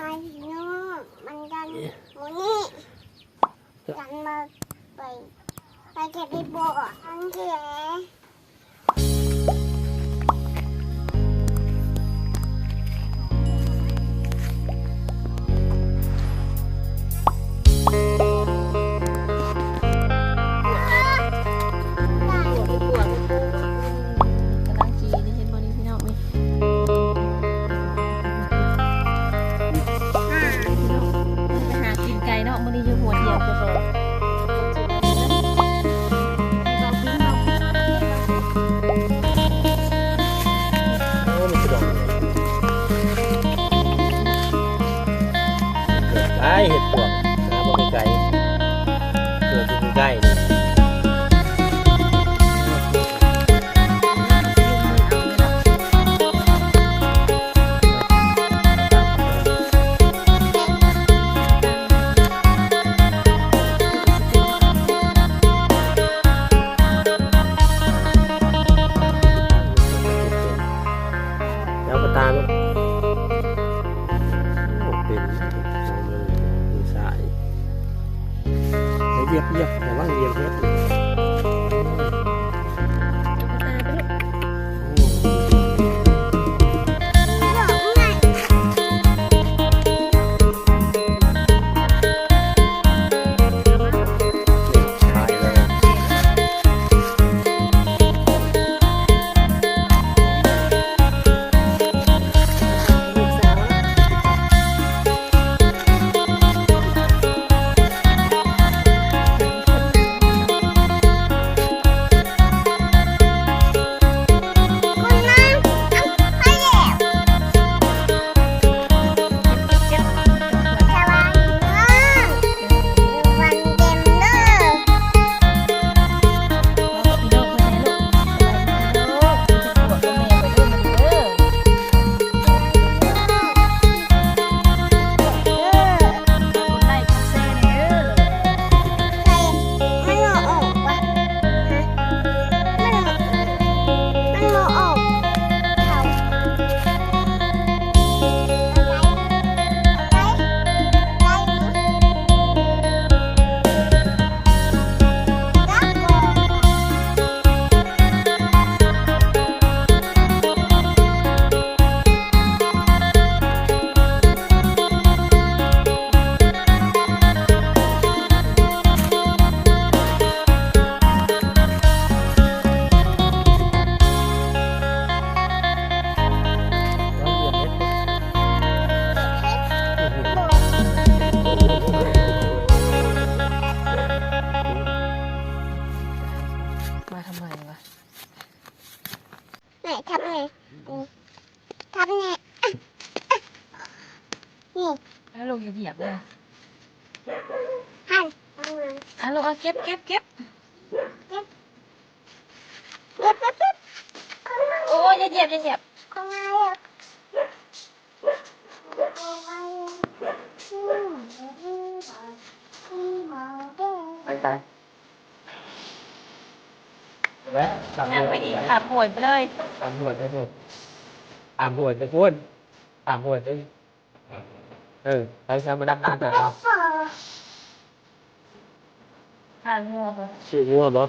บายดีเนาะมันกันหมูนี่กันมาไปไปเก็บไปโบกอันเดียก กินไก่เนาะมื้อนี้อยู่หัวเดียวจะโตโอ้มันสะดอกไอ้เห็ดปวกหาบ่ไกลๆเกิดอยู่ใกล้ นี่แล้วลงเหยียบเลยหันอะลูกเอาเก็บเก็บเก็บเย็บเย็บเย็บโอ้ยอย่าเหยียบอย่าเหยียบก็ง่ายอะก็ง่ายไปตายแวะตามนั่งหัวไปอีกขาป่วยไปเลยตามหัวได้หมดตามหัวจะพ้นตามหัวจะ เออใช้ซ้ำมาดักดักนะเอาขาหัวไปชื่องัวบ่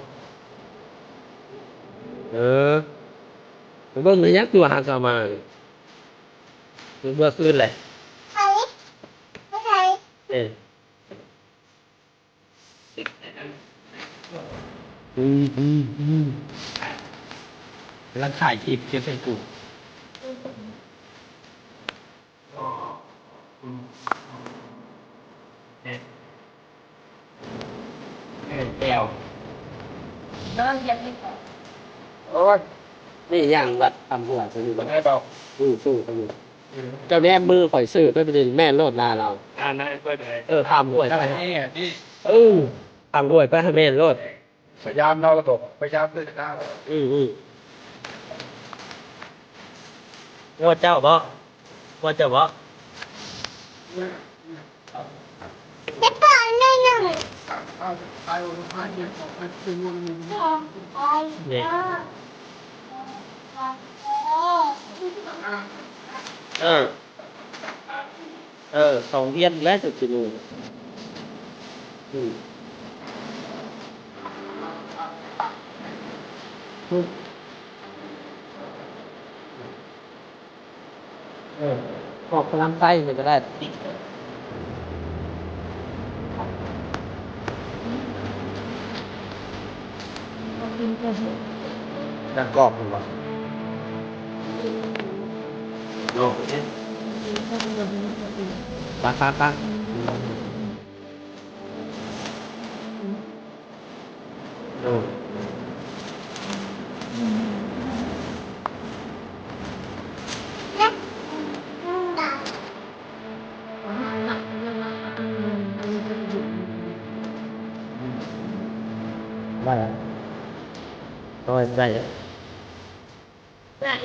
เออไปเบิ่งระยะตัวหากลับมาคือเมื่อคืนเลยใครไม่ใครเอออืมอืมอืมกำลังถ่ายคลิปเชื่อใส่กูเนี่ย เออแก้วนอนเหยียบนี่โอ้ยนี่อย่างวัดทำหัวซื้อมันให้เบาซื้อซื้อทำหัวเจ้าแม่มือข่อยซื้อไม่เป็นแม่โลดลาเราอ่านนะเพื่อนเลยเออทำหัวถ้าไปไหนนี่นี่เออทำหัวไปให้แม่โลดพยายามเรากระตกพยายามตื่นตาอืมอืมว่าเจ้าบ่ว่าเจ้าบ่เด็ก ก่อนหน่อยหนึ่งเอาตายวันพายเนี่ยอเป็นวันหนึ่งเนี่ยเออ เออสองเทียนแล้วจะกินอยู่อืมอืมเออออกกำลังกายเลยก็ได้ กินเพื่อเห็น ดังกรอบหรือเปล่าโยก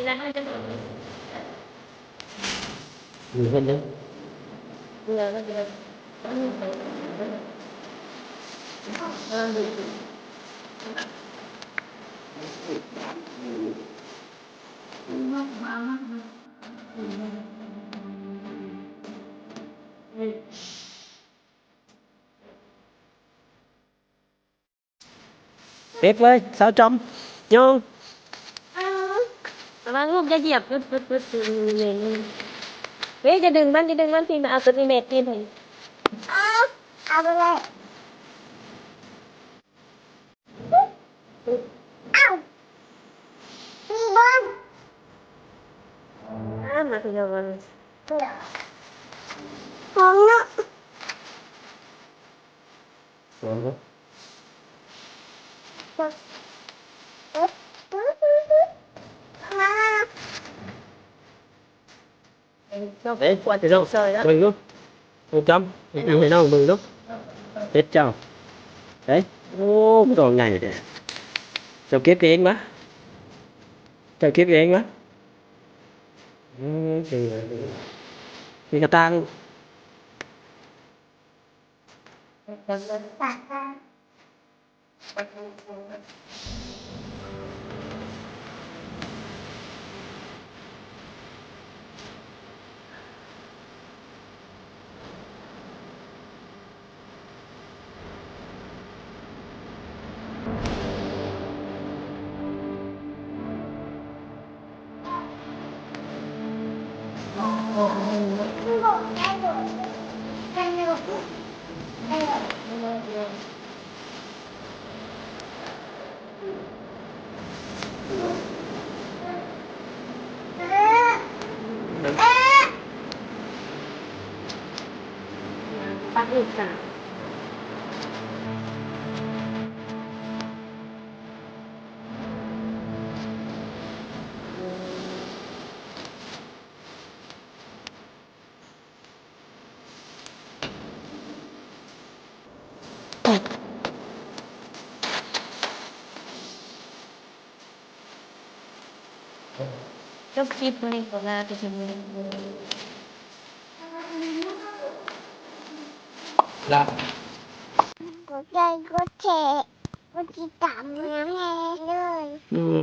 เนี่ยเพื่อเห็ ระวังลูกจะเหยียบปึ๊ดปึ๊ดปึ๊ดเลยเฮ้ยจะดึงมันจะดึงมันพี่มาเอาตัวนี้เม็ดนี่เลยเอาเอาไปเลยเอามีบอลอ้ามาคือเดียวกันของเนาะสวนครับเอ๊ะ không đấy qua từ đâu sơi đó mình lúc một trăm mình thấy đâu mình lúc hết chào. Đấy. Ô cái đồ ngày này sao kiếp anh quá. Chào kiếp cái quá. Thì người ta Thank you. ปักอีกค่ะก็ค ลิปนี้ของเราจะถึงนี้ là กดใจกดแชร์กดติดตามน้ำแน่เลย ừ.